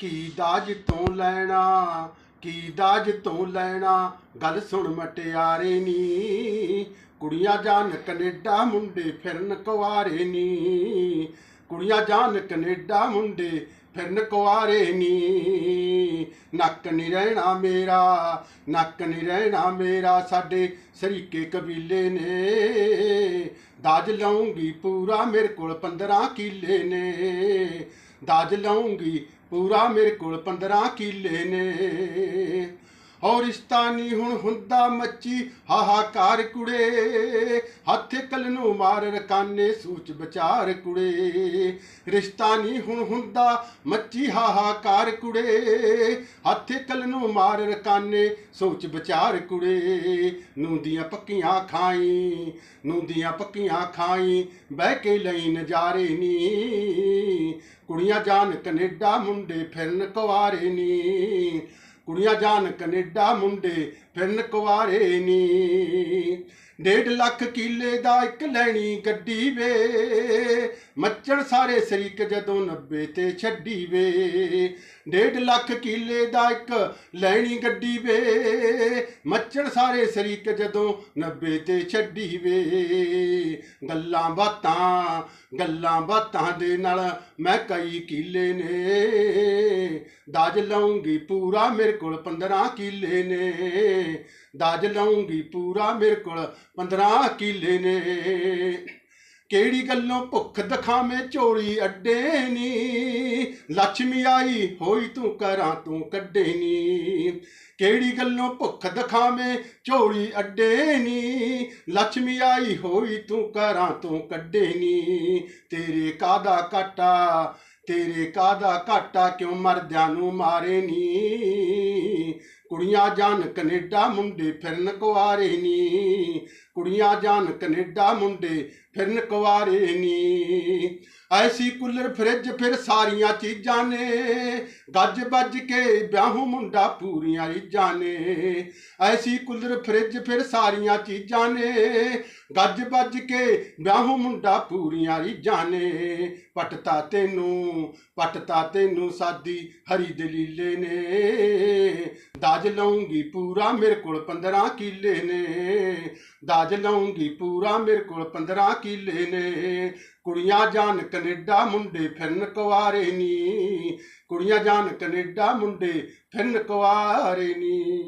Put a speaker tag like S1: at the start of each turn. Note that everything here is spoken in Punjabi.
S1: ਕੀ ਦਾਜ ਤੋਂ ਲੈਣਾ, ਕੀ ਦਾਜ ਤੋਂ ਲੈਣਾ? ਗੱਲ ਸੁਣ ਮਟਿਆਰੇ ਨੀ। ਕੁੜੀਆਂ ਜਾਣ ਕੈਨੇਡਾ ਮੁੰਡੇ ਫਿਰਨ ਕੁਆਰੇ ਨੀ। ਕੁੜੀਆਂ ਜਾਣ ਕੈਨੇਡਾ ਮੁੰਡੇ ਫਿਰਨ ਕੁਆਰੇ ਨੀ। ਨੱਕ ਨਹੀਂ ਰਹਿਣਾ ਮੇਰਾ, ਨੱਕ ਨਹੀਂ ਰਹਿਣਾ ਮੇਰਾ, ਸਾਡੇ ਸਰੀਕੇ ਕਬੀਲੇ ਨੇ। ਦਾਜ ਲਾਉਂਗੀ ਪੂਰਾ ਮੇਰੇ ਕੋਲ 15 ਕਿੱਲੇ ਨੇ। ਦਾਜ ਲਾਉਂਗੀ, ਪੂਰਾ ਮੇਰੇ ਕੋਲ 15 ਕਿੱਲੇ ਨੇ। ਔਰ ਰਿਸ਼ਤਾ ਨਹੀਂ ਹੁਣ ਹੁੰਦਾ ਮੱਚੀ, ਹਾਹਾਕਾਰ ਕੁੜੇ। ਹੱਥੇ ਕਲ ਨੂੰ ਮਾਰ ਰਕਾਨੇ, ਸੂਚ ਵਿਚਾਰ ਕੁੜੇ। ਰਿਸ਼ਤਾ ਨਹੀਂ ਹੁਣ ਹੁੰਦਾ ਮੱਚੀ, ਹਾਹਾਕਾਰ ਕੁੜੇ। ਹੱਥੇ ਕਲ ਨੂੰ ਮਾਰ ਰਕਾਨੇ, ਸੋਚ ਵਿਚਾਰ ਕੁੜੇ। ਨੂੰ ਦੀਆਂ ਪੱਕੀਆਂ ਖਾਈ ਨੂੰ ਦੀਆਂ ਪੱਕੀਆਂ ਖਾਈ, ਬਹਿ ਕੇ ਲਈ ਨਜ਼ਾਰੇ ਨੀ। ਕੁੜੀਆਂ ਜਾਣ ਕੈਨੇਡਾ ਮੁੰਡੇ ਫਿਰਨ ਕੁਆਰੇ ਨੀ। ਕੁੜੀਆਂ ਜਾਣ ਕੈਨੇਡਾ ਮੁੰਡੇ ਫਿਰਨ ਕੁਆਰੇ ਨੀ। ਡੇਢ ਲੱਖ ਕਿੱਲੇ ਦਾ ਇੱਕ ਲੈਣੀ ਗੱਡੀ ਵੇ। ਮੱਚਣ ਸਾਰੇ ਸਰੀਕ ਜਦੋਂ 90 ਤੇ ਛੱਡੀ ਵੇ। ਡੇਢ ਲੱਖ ਕਿੱਲੇ ਦਾ ਇੱਕ ਲੈਣੀ ਗੱਡੀ ਵੇ। ਮੱਚਣ ਸਾਰੇ ਸਰੀਕ ਜਦੋਂ 90 ਤੇ ਛੱਡੀ ਵੇ। ਗੱਲਾਂ ਬਾਤਾਂ ਗੱਲਾਂ ਬਾਤਾਂ ਦੇ ਨਾਲ ਮੈਂ ਕਈ ਕਿੱਲੇ ਨੇ। ਦਾਜ ਲਾਉਂਗੀ ਪੂਰਾ ਮੇਰੇ ਕੋਲ 15 ਕਿੱਲੇ ਨੇ। ਦਾਜ ਲਾਉਂਗੀ ਪੂਰਾ ਮੇਰੇ ਕੋਲ 15 ਕਿੱਲੇ ਨੇ। ਕਿਹੜੀ ਗੱਲੋਂ ਭੁੱਖ ਦਿਖਾਵੇਂ ਝੋਲੀ ਅੱਡੇ ਨੀ? ਲక్ష్ਮੀ ਆਈ ਹੋਈ ਤੂੰ ਕਰਾਂ ਤੂੰ ਕੱਢੇ ਨੀ। ਕਿਹੜੀ ਗੱਲੋਂ ਭੁੱਖ ਦਿਖਾਵੇਂ ਝੋਲੀ ਅੱਡੇ ਨੀ? ਲక్ష్ਮੀ ਆਈ ਹੋਈ ਤੂੰ ਕਰਾਂ ਤੂੰ ਕੱਢੇ ਨੀ। ਤੇਰੇ ਕਾਦਾ ਕਾਟਾ ਤੇਰੇ ਕਾਦਾ ਘਾਟਾ? ਕਿਉਂ ਮਰਦਿਆਂ ਨੂੰ ਮਾਰੇ ਨੀ? ਕੁੜੀਆਂ ਜਾਣ ਕੈਨੇਡਾ ਮੁੰਡੇ ਫਿਰਨ ਕੁਆਰੇ ਨੀ। ਕੁੜੀਆਂ ਜਾਣ ਕੈਨੇਡਾ ਮੁੰਡੇ ਫਿਰਨ ਕੁਆਰੇ ਨੀ। ਐਸੀ ਕੂਲਰ ਫਰਿੱਜ ਫਿਰ ਸਾਰੀਆਂ ਚੀਜ਼ਾਂ ਨੇ। ਗੱਜ ਵੱਜ ਕੇ ਵਿਆਹੂ ਮੁੰਡਾ ਪੂਰੀਆਂ ਰੀਜਾਂ ਨੇ। ਐਸੀ ਕੂਲਰ ਫਰਿੱਜ ਫਿਰ ਸਾਰੀਆਂ ਚੀਜ਼ਾਂ ਨੇ। ਗੱਜ ਵੱਜ ਕੇ ਵਿਆਹੂ ਮੁੰਡਾ ਪੂਰੀਆਂ ਰੀਜਾਂ ਨੇ। ਪਟਤਾ ਤੈਨੂੰ ਪਟਤਾ ਤੈਨੂੰ ਸਾਦੀ ਹਰੀ ਦਲੀਲੇ ਨੇ। ਦਾਜ ਲਾਉਂਗੀ ਪੂਰਾ ਮੇਰੇ ਕੋਲ 15 ਕਿੱਲੇ ਨੇ। ਦਾਜ ਲਾਉਂਗੀ ਪੂਰਾ ਮੇਰੇ ਕੋਲ 15 ਕਿਲੇ ਨੇ। ਕੁੜੀਆਂ ਜਾਣ ਕੈਨੇਡਾ ਮੁੰਡੇ ਫਿਰਨ ਕੁਆਰੇ ਨੀ। ਕੁੜੀਆਂ ਜਾਣ ਕੈਨੇਡਾ ਮੁੰਡੇ ਫਿਰਨ ਕੁਆਰੇ ਨੀ।